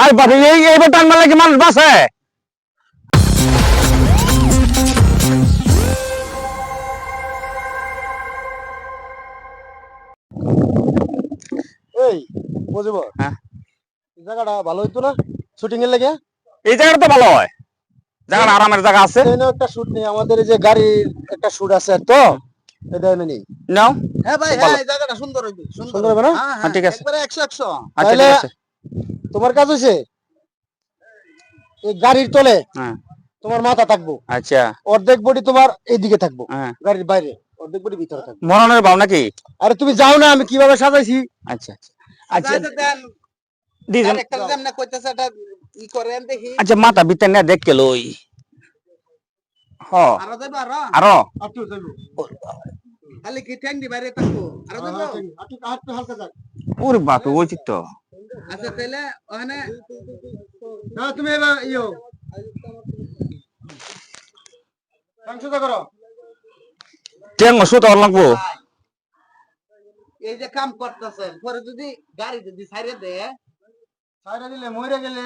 আরে বাবা এই এইবার টান মারলে কি মানুষ বাঁচে? এই বুঝব? হ্যাঁ। জায়গাটা ভালো হইতো না? শুটিং এর লাগে? এই জায়গাটা তো ভালো হয়। জায়গাটা আরামের জায়গা আছে। একটা শুট নেই আমাদের এই যে গাড়ির একটা শুট আছে তো? এটা এনে নেই নাও হ্যাঁ ভাই হ্যাঁ এই জায়গাটা সুন্দর হইবে সুন্দর হবে না? হ্যাঁ হ্যাঁ, ঠিক আছে। একবারে 100 100 আচ্ছা ঠিক আছে। তোমার কাজ হইছে এই গাড়ির তলে হ্যাঁ। তোমার মাথা থাকব। আচ্ছা। অর্ধেক বডি তোমার এইদিকে থাকব হ্যাঁ। গাড়ির বাইরে। অর্ধেক বডি ভিতরে থাকব। মরণের ভাব নাকি? আরে তুমি যাও না আমি কীভাবে সাজাইছি? আচ্ছা আচ্ছা। আচ্ছা আচ্ছা দেন। ডিজাইন একটা যেমন কইতাছে এটা ই করেন দেখি। আচ্ছা মাথা ভিতর না দেখ কেলো ওই হ। আরও যাইবা আরও? আরও। আটটু যাইবো। খালি কি ঠ্যাং দি বাইরে থাকব? আরও যাইবো? আটটু আটটু হালকা যাক। ওরে বাপ ওই চিত্ত আচ্ছা তাহলে ওখানে না তুমি এবার ইয়ো। সংশোধন করো। টেং সুতো লাগবো। এই যে কাম করতেছেন পরে যদি গাড়ি যদি ছাইরে দে সাইডে দিলে মরে গেলে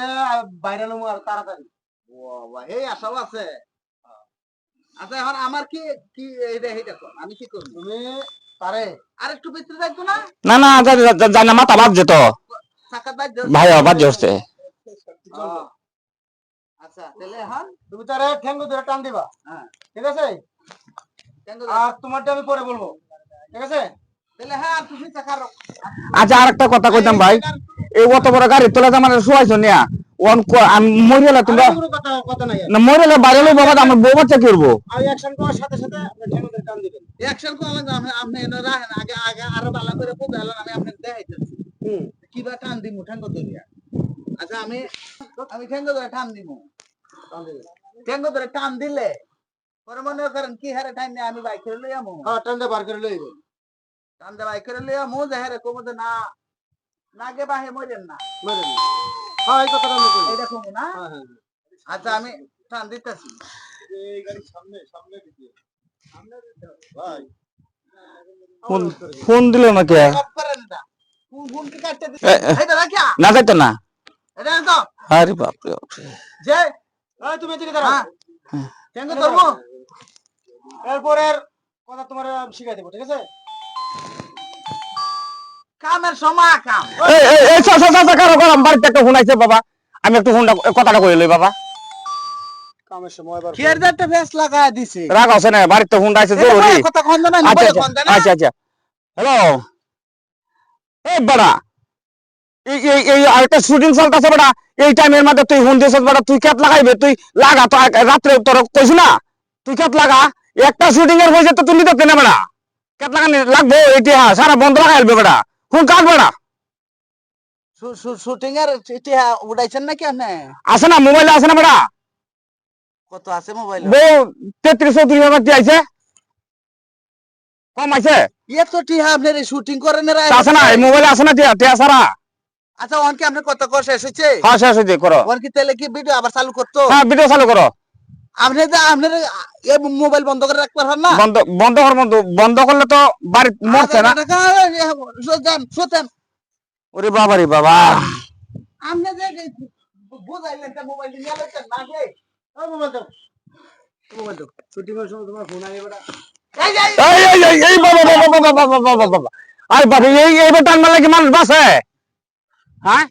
বাইরে নমু আর তাড়াতাড়ি। বাবা এই আশাও আছে। আচ্ছা এখন আমার কি কি এইটা এইটা আমি কি করব? তুমি পারে আর একটু ভিতরে যাইতো না? না না যা- যা- যা- মাথা বাজছে তো চাকা বাজ ভাই হচ্ছে আচ্ছা তাহলে এখন? তুমি তারে ঠ্যাঙ্গ ধরে টান দিবা। হ্যাঁ। ঠিক আছে? কেন আর তোমারটা আমি পরে বলব। ঠিক আছে? তাহলে হ্যাঁ আচ্ছা আর একটা কথা কইতাম ভাই। এই অত বড় গাড়ি তোলা জামার শুয়াইছো নিয়া। ওন আমি মরিয়ালে তোমরা। না মরিয়ালে বাইরে লই বাবা আমার বউ বাচ্চা কি করব? আর অ্যাকশন করার সাথে সাথে আপনি ঠ্যাঙ্গ ধরে টান দিবেন। অ্যাকশন কো আমি আপনি আপনি এনে রাখেন আগে আগে আরও ভালো করে বুঝে এলেন আমি আপনাকে দেখাইতেছি। হুম। কিবা টান দিমু আচ্ছা আমি আমি ঠ্যাঙ্গ ধরে টান দিমু। টান দিবেন ধরে টান দিলে পরে মনে করেন কি হারে টাইম নিয়ে আমি বাইক করে লইয়া মু হ্যাঁ টান দিয়ে বার করে লইবে টান দিয়ে বাইক করে যে হারে কমতে না না গে বাহে মরেন না। মেরে দিন হ্যাঁ এই কথাটা আমি কই এইটা কমু না হ্যাঁ হ্যাঁ। আচ্ছা আমি টান দিতেছি। এই গাড়ি সামনে সামনে দিতে ভাই। ফোন ফোন দিল না। কে কি কাটতে না যাইতো না। আরে বাপ রে যে তুমি এদিকে দাঁড়াও। হ্যাঁ। ঠ্যাঙ্গ ধরবো এরপরের কথা তোমার শিখাই দেবো ঠিক আছে? কামের সময় কাম। এই এই এই সা সা সা কারও কারও বাড়িতে একটা ফোন আইছে বাবা। আমি একটু ফোনটা কথাটা কই লই বাবা। কামের সময় এবার কেয়ার একটা ফেস লাগা দিছে। রাগ আছে না বাড়িতে ফোনটা আইছে জরুরি। কথা খন্দ না খন্দ না আচ্ছা আচ্ছা হ্যালো এই বড়া। এই এই এই আরেকটা শুটিং চলতেছে বড়া। এই টাইমের মধ্যে তুই ফোন দিছিস বড়া। তুই কেত লাগাইবে তুই লাগা তো রাত্রে তোর কইছ না? তুই কেত লাগা। একটা শুটিং এর পয়সা তো তুই নিতে না বড়া। কেত লাগানি লাগবো এটা সারা বন্ধ লাগাই আলবে বড়া। ফোন কাট বড়া? শুটিং এর এটা উড়াইছেন নাকি আপনি? আছে না মোবাইলে আছে না বড়া? কত আছে মোবাইল বউ তেত্রিশ চৌত্রিশ হাজার কি আইছে। কম আইছে? এত টিহা আপনার শুটিং করেন তা আছে না মোবাইলে আছে না টিয়া টিয়া সারা আচ্ছা ওয়ান কি আপনার কত কর শেষ হয়েছে হ্যাঁ শেষ হয়েছে করো। ওয়ান কি তাহলে কি ভিডিও আবার চালু করতো? হ্যাঁ ভিডিও চালু করো। আপনি আপনার মোবাইল বন্ধ করে রাখতে পারবেন না? বন্ধ বন্ধ বন্ধ বন্ধ করলে তো বাড়ি মরছে না। সোজান সোতেন ওরে বাবা রে বাবা। আপনি যে বুঝাইলেন যে মোবাইল নিয়ে লইতেন না গে এই মোবাইল দাও। মোবাইল দাও। শুটিং এর সময় তোমার ফোন আগে বেটা এই এই এই! এই এই বাবা বাবা বাবা বাবা বাবা বাবা আরে বাবা এই এই বেটার মারলে কি মানুষ বাসে হ্যাঁ?